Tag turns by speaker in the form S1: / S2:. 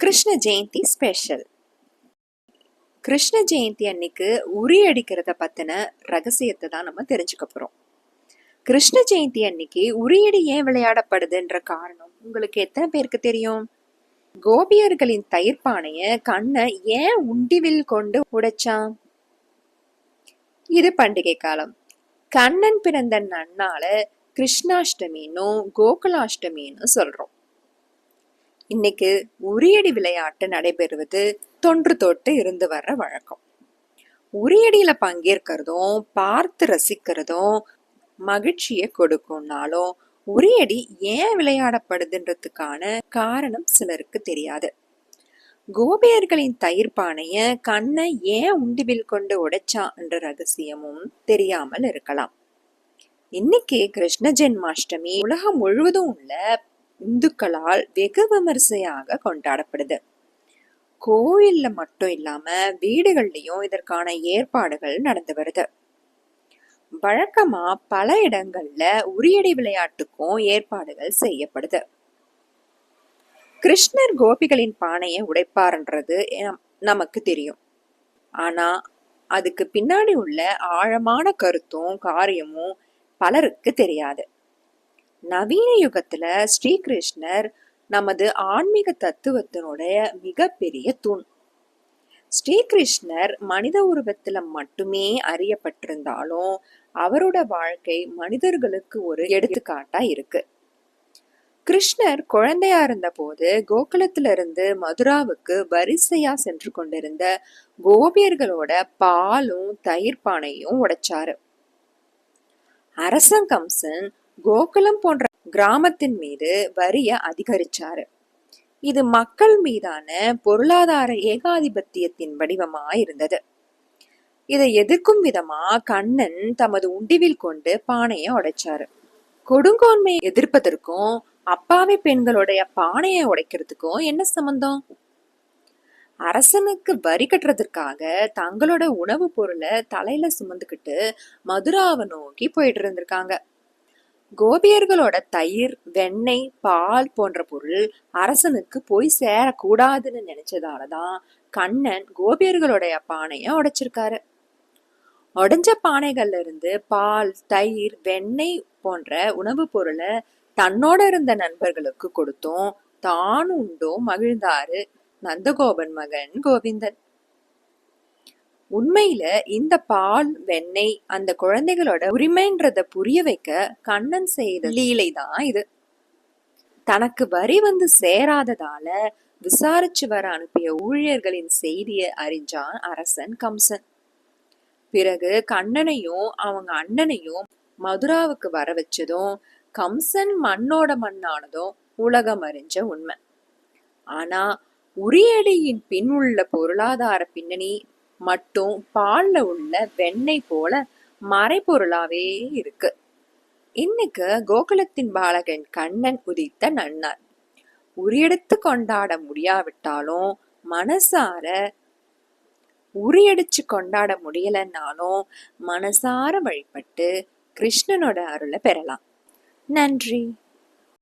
S1: Krishna Jayanthi special Krishna Jayanthi அன்னைக்கு உரி அடிக்கிறத பத்தின ரகசியத்தை தான் நம்ம தெரிஞ்சுக்க போறோம். கிருஷ்ண ஜெயந்தி அன்னைக்கு உரியடி ஏன் விளையாடப்படுதுன்ற காரணம் உங்களுக்கு எத்தனை பேருக்கு தெரியும்? கோபியர்களின் தயிர்பானைய கண்ணை ஏன் உண்டிவில் கொண்டு உடைச்சான் இது பண்டிகை காலம். கண்ணன் பிறந்த நன்னால கிருஷ்ணாஷ்டமின்னும் கோகுலாஷ்டமின்னு சொல்றோம். இன்னைக்கு உரியடி விளையாட்டு நடைபெறுவது தொன்று தொட்டு இருந்து வர்ற வழக்கம். உரியடியில பங்கேற்கிறதும் பார்த்து ரசிக்கிறதும் மகிழ்ச்சியை கொடுக்கும்னாலும் உரியடி ஏன் விளையாடப்படுதுன்றதுக்கான காரணம் சிலருக்கு தெரியாது. கோபியர்களின் தயிர் பானைய கண்ணை ஏன் உண்டிவில் கொண்டு உடைச்சான் என்ற ரகசியமும் தெரியாமல் இருக்கலாம். இன்னைக்கு கிருஷ்ண ஜென்மாஷ்டமி உலகம் முழுவதும் உள்ள இந்துக்களால் வெகு விமரிசையாக கொண்டாடப்படுது. கோயில்ல மட்டும் இல்லாம வீடுகள்லயும் இதற்கான ஏற்பாடுகள் நடந்து வருது. வழக்கமா பல இடங்கள்ல உரியடி விளையாட்டுக்கும் ஏற்பாடுகள் செய்யப்படுது. கிருஷ்ணர் கோபிகளின் பானையை உடைப்பார்ன்றது நமக்கு தெரியும். ஆனா அதுக்கு பின்னாடி உள்ள ஆழமான கருத்தும் காரியமும் பலருக்கு தெரியாது. நவீன யுகத்துல ஸ்ரீகிருஷ்ணர் நமது ஆன்மீக தத்துவத்தினுடைய மிகப்பெரிய தூண். ஸ்ரீகிருஷ்ணர் மனித உருவத்துல மட்டுமே அறியப்பட்டிருந்தாலும் அவரோட வாழ்க்கை மனிதர்களுக்கு ஒரு எடுத்துக்காட்டா இருக்கு. கிருஷ்ணர் குழந்தையா இருந்தபோது கோகுலத்திலிருந்து இருந்து மதுராவுக்கு வரிசையா சென்று கொண்டிருந்த கோபியர்களோட பாலும் தயிர் பானையும் உடைச்சாரு. அரசன் கம்சன் கோகுலம் போன்ற கிராமத்தின் மீது வரிய அதிகரிச்சாரு. இது மக்கள் மீதான பொருளாதார ஏகாதிபத்தியத்தின் வடிவமா இருந்தது இதை எதிர்க்கும் விதமா கண்ணன் தமது உண்டிவில் கொண்டு பானையை உடைச்சாரு. கொடுங்கோன்மையை எதிர்ப்பதற்கும் அப்பாவி பெண்களுடைய பானையை உடைக்கிறதுக்கும் என்ன சம்பந்தம்? அரசனுக்கு வரி கட்டுறதுக்காக தங்களோட உணவுப் பொருளை தலையில சுமந்துக்கிட்டு மதுராவை நோக்கி போயிட்டு இருந்திருக்காங்க. கோபியர்களோட தயிர் வெண்ணெய் பால் போன்ற பொருள் அரசனுக்கு போய் சேரக்கூடாதுன்னு நினைச்சதாலதான் கண்ணன் கோபியர்களுடைய பானைய உடைச்சிருக்காரு. உடைஞ்ச பானைகள்ல இருந்து பால் தயிர் வெண்ணெய் போன்ற உணவுப் பொருளை தன்னோட இருந்த நண்பர்களுக்கு கொடுத்தும் தான் உண்டும் மகிழ்ந்தாரு நந்தகோபன் மகன் கோவிந்தன். உண்மையில இந்த பால் வெண்ணெய் அந்த குழந்தைகளோட உரிமைன்றத புரிய வைக்க கண்ணன் செய்த லீலை தான் இது. தனக்கு வரி வந்து சேராததால விசாரிச்சு வர அனுப்பிய ஊழியர்களின் செய்தியை அறிஞ்சான் அரசன் கம்சன். பிறகு கண்ணனையும் அவங்க அண்ணனையும் மதுராவுக்கு வர வச்சதும் கம்சன் மண்ணோட மண்ணானதும் உலகம் அறிஞ்ச உண்மை. ஆனா உரியடியின் பின் உள்ள பொருளாதார பின்னணி மட்டும் பால்ல உள்ள வெண்ணெய் போல மறைபொருளாவே இருக்கு. இன்னைக்கு கோகுலத்தின் பாலகன் கண்ணன் உதித்த நன்னார் உரியெடுத்து கொண்டாட முடியாவிட்டாலும் மனசார உரியடிச்சு கொண்டாட முடியலன்னாலும் மனசார வழிபட்டு கிருஷ்ணனோட அருளை பெறலாம். நன்றி.